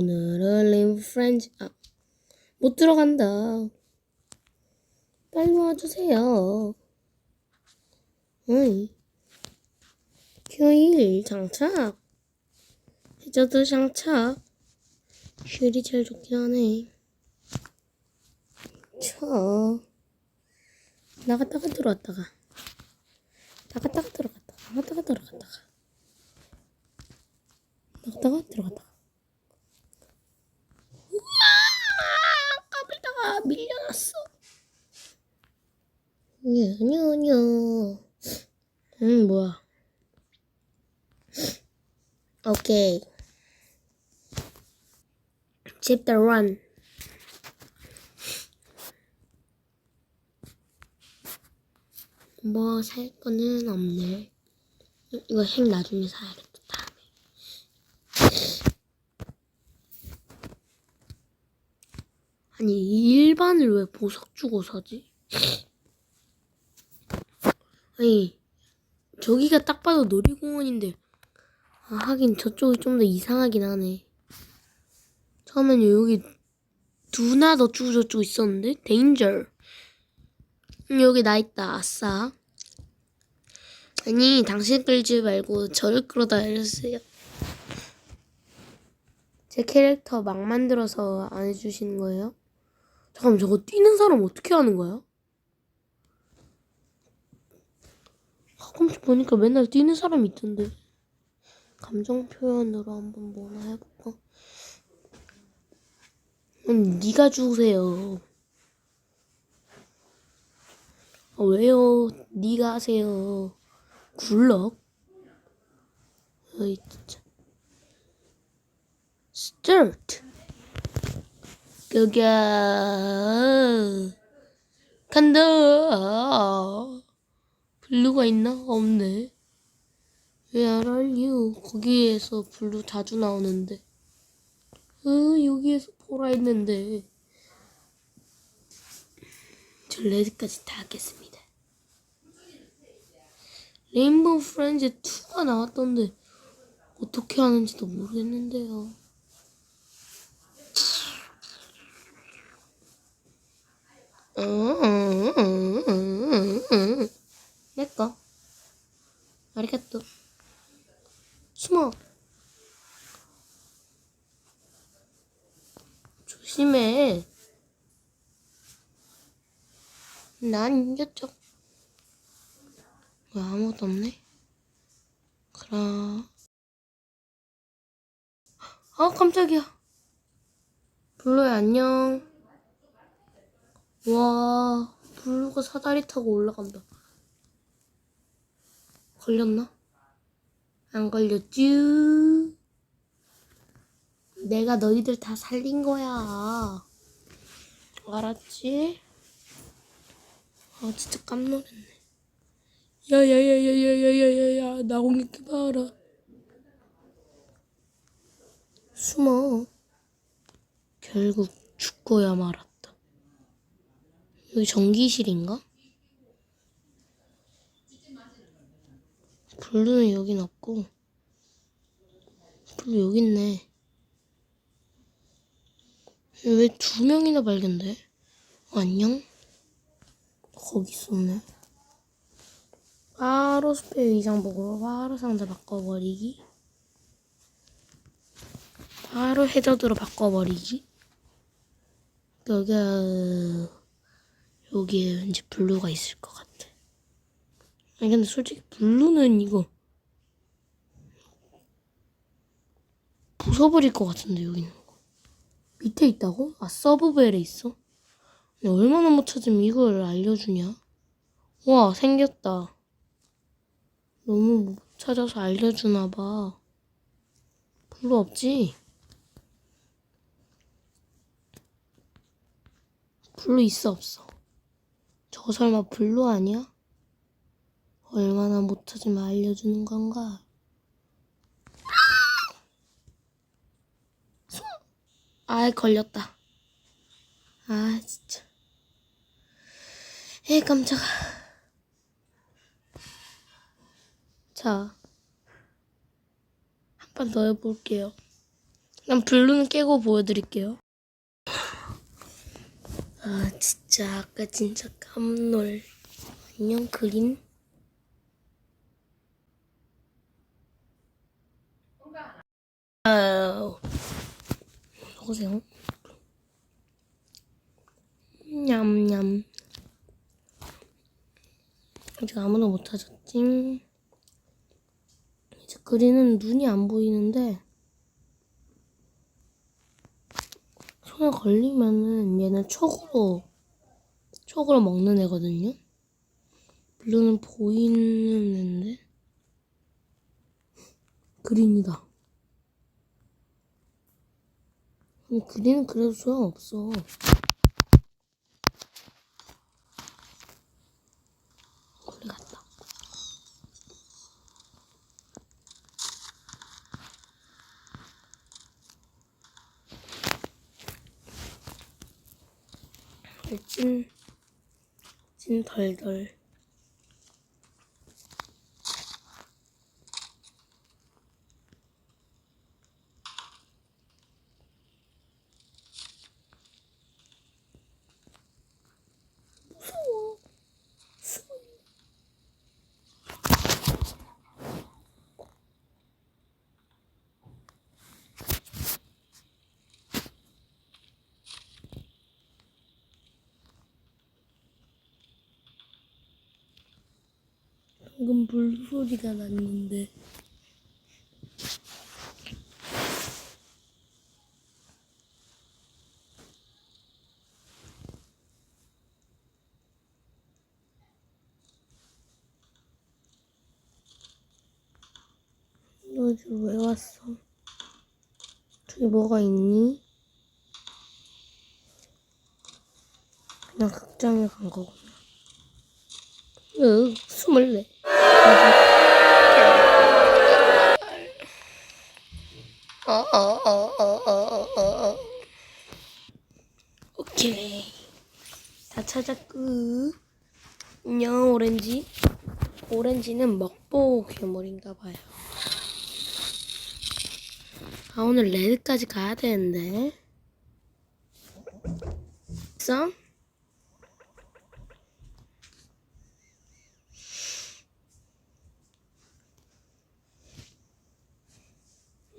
오늘은 리브 프렌즈 아, 못 들어간다. 빨리 와주세요. 어이. 휴일 장착. 해저드 장착. 휴일이 제일 좋긴 하네. 쳐. 나갔다가 들어왔다가. 나갔다가 들어갔다가. 나갔다가 들어갔다가. 나갔다가 들어갔다가. 우와! 까불다가 밀려났어. 냐냐냐. 음, 뭐야. 오케이. Chapter 1. 뭐 살 거는 없네. 이거 핵 나중에 사야겠다. 다음에. 아니 일반을 왜 보석 주고 사지? 아니 저기가 딱 봐도 놀이공원인데 아, 하긴 저쪽이 좀 더 이상하긴 하네. 처음에는 여기 두나 더 쭈고 저쭈고 있었는데 데인저 음, 여기 나 있다 아싸 아니 당신 끌지 말고 저를 끌어다 주세요 제 캐릭터 막 만들어서 안 해주시는 거예요? 잠깐만 저거 뛰는 사람 어떻게 하는 거야? 가끔씩 보니까 맨날 뛰는 사람이 있던데 감정 표현으로 한번 뭐나 해볼까? 음, 네가 주세요. 아, 왜요? 네가 하세요. 굴럭? 어이 진짜. 스타트. 고가 간다. 블루가 있나? 없네. Where are you? 거기에서 블루 자주 나오는데. 으, 여기에서 보라 했는데. 저 레드까지 다 하겠습니다. 레인보우 프렌즈 2가 나왔던데 어떻게 하는지도 모르겠는데요. 어, 어, 어, 어, 어, 어. 내꺼. 아리가또. 숨어. 조심해. 난 이쪽. 왜 아무것도 없네? 그럼. 아, 깜짝이야. 블루야, 안녕. 와, 블루가 사다리 타고 올라간다. 걸렸나? 안 걸렸쥬? 내가 너희들 다 살린 거야. 알았지? 아 진짜 깜놀했네. 야 야 야 야 야 야 야 야 야 나 공기 봐라. 숨어. 결국 죽고야 말았다. 여기 전기실인가? 블루는 여긴 없고 블루 여기 있네. 왜 두 명이나 발견돼? 안녕? 거기 있었네. 바로 스페 의상 보고 바로 상자 바꿔버리기. 바로 해저드로 바꿔버리기. 여기가 여기에 왠지 블루가 있을 것 같아. 아니 근데 솔직히 블루는 이거 부숴버릴 것 같은데 여기 있는 거. 밑에 있다고? 아 서브벨에 있어? 근데 얼마나 못 찾으면 이걸 알려주냐? 와 생겼다. 너무 못 찾아서 알려주나 봐. 블루 없지? 블루 있어 없어? 저거 설마 블루 아니야? 얼마나 못 찾으면 알려주는 건가? 아이 걸렸다. 아 진짜. 에 깜짝아. 자, 한판더 해볼게요. 난 블루는 깨고 보여드릴게요. 아 진짜 아까 진짜 깜놀. 안녕 그린. 아우. 보세요. 냠냠. 아직 아무도 못 찾았지. 이제 그리는 눈이 안 보이는데 손에 걸리면은 얘는 촉으로 촉으로 먹는 애거든요. 블루는 보이는 애인데 그린이다. 그린은 그래도 소용없어. 걸리 갔다. 찐, 찐 덜덜. 방금 물소리가 났는데. 너 지금 왜 왔어? 저기 뭐가 있니? 그냥 극장에 간 거구나. 으, 스물네. 어, 어, 어, 어, 어, 어, 어. 오케이. 다 찾았고. 안녕, 오렌지. 오렌지는 먹보 괴물인가 봐요. 아, 오늘 레드까지 가야 되는데. 썸?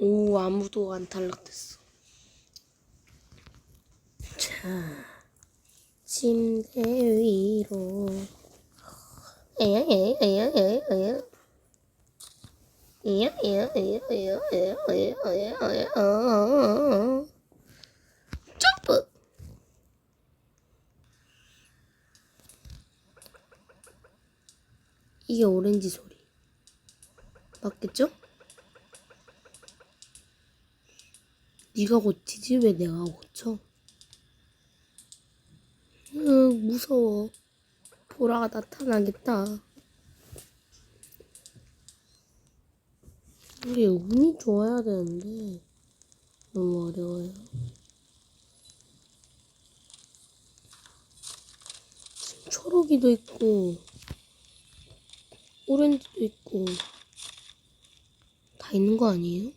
오, 아무도 안 탈락됐어. 자, 침대 위로. 에야, 에야, 에야, 에야, 에야. 에야, 에야, 에야, 에야, 에야, 에야, 에야, 에야, 어. 점프! 이게 오렌지 소리. 맞겠죠? 네가 고치지 왜 내가 고쳐? 으 무서워. 보라가 나타나겠다. 우리 운이 좋아야 되는데 너무 어려워요. 초록이도 있고 오렌지도 있고 다 있는 거 아니에요?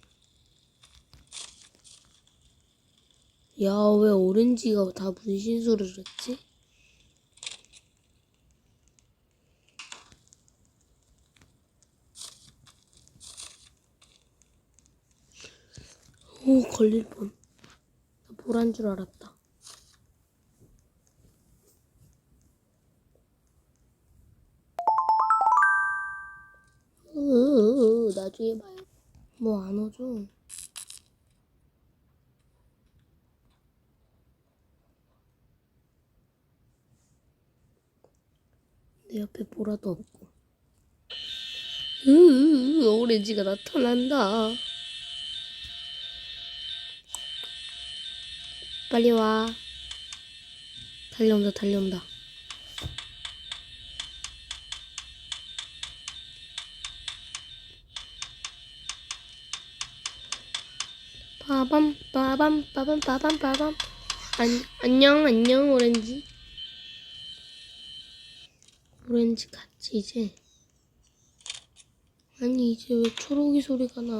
야, 왜 오렌지가 다 분신술을 했지? 오, 걸릴 뻔. 나 보란 줄 알았다. 으으으, 나중에 봐요. 뭐 안 오죠? 내 옆에 보라도 없고. 으으으, 오렌지가 나타난다. 빨리 와. 달려온다, 달려온다. 빠밤, 빠밤, 빠밤, 빠밤, 빠밤. 안, 안녕, 안녕, 오렌지. 오렌지 같이 이제? 아니 이제 왜 초록이 소리가 나?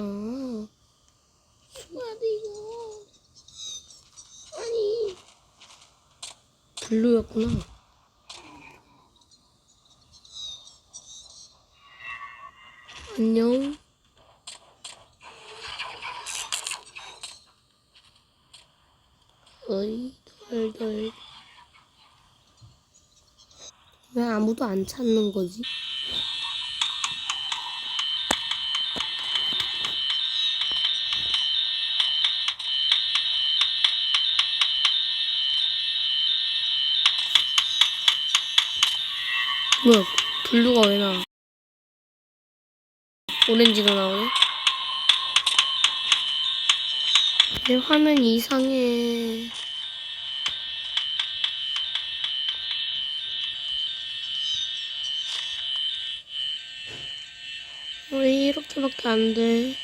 수아도 이거 아니. 블루였구나. 안녕. 아무도 안 찾는 거지? 뭐야, 블루가 왜 나와? 오렌지가 나오네? 내 화면 이상해. 왜 이렇게밖에 안 돼?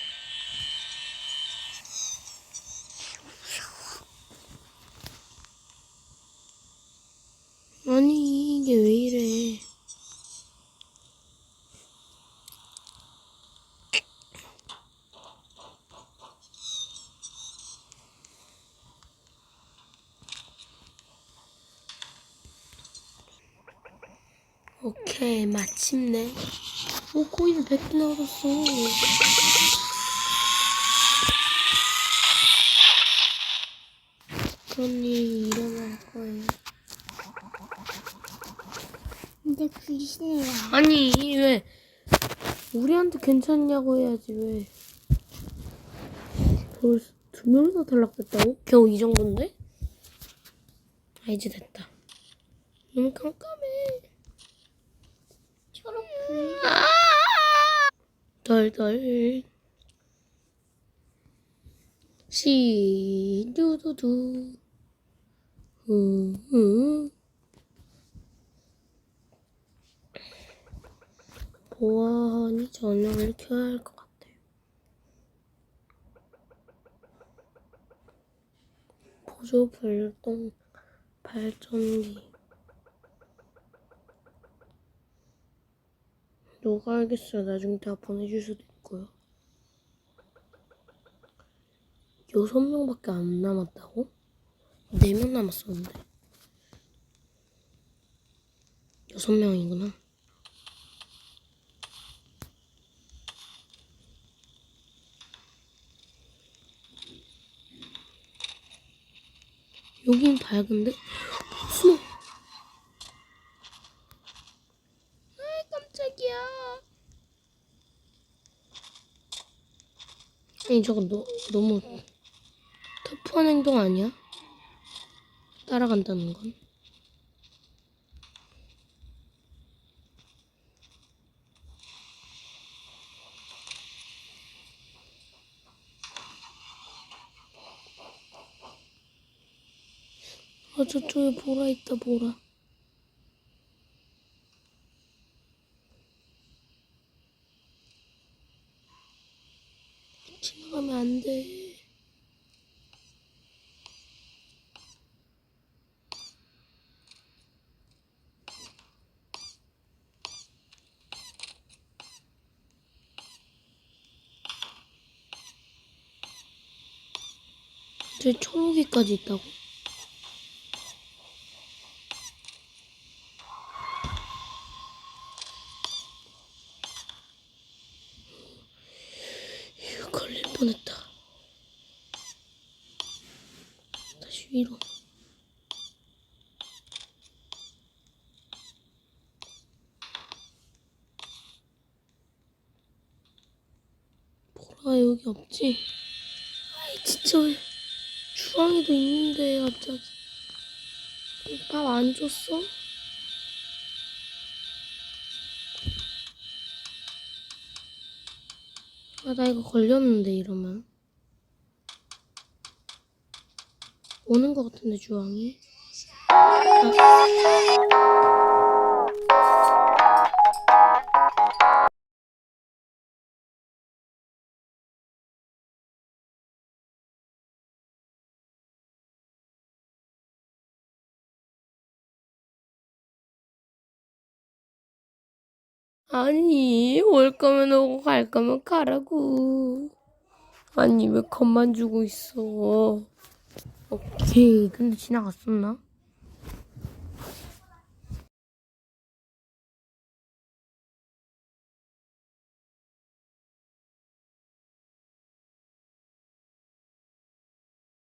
아니, 이게 왜 이래? 오케이, 마침내. 오, 코인 100개 나왔어. 그런 일이 일어날 거예요. 근데 싫어요. 아니, 왜? 우리한테 괜찮냐고 해야지, 왜? 벌써 두 명이나 탈락됐다고? 겨우 이 정도인데? 아, 이제 됐다. 너무 깜깜해. 초록불. 덜덜. 시, 두두두. 후, 후. 보안이 전력을 켜야 할 것 같아요. 보조 발동 발전기. 누가 알겠어요. 나중에 다 보내줄 수도 있고요. 여섯 명밖에 안 남았다고? 네 명 남았었는데. 여섯 명이구나. 여긴 밝은데? 숨어! 아 깜짝이야. 아니 저거 너, 너무 터프한 행동 아니야? 따라간다는 건. 아 저쪽에 보라 있다 보라. 지나가면 안 돼. 저 초록이까지 있다고? 휴, 걸릴 뻔했다. 다시 위로. 보라 여기 없지? 아이 진짜 왜 주황이도 있는데 갑자기 밥 안 줬어? 아 나 이거 걸렸는데 이러면. 오는 것 같은데 주황이 아니 올 거면 오고 갈 거면 가라고. 아니 왜 겁만 주고 있어? 오케이. 근데 지나갔었나?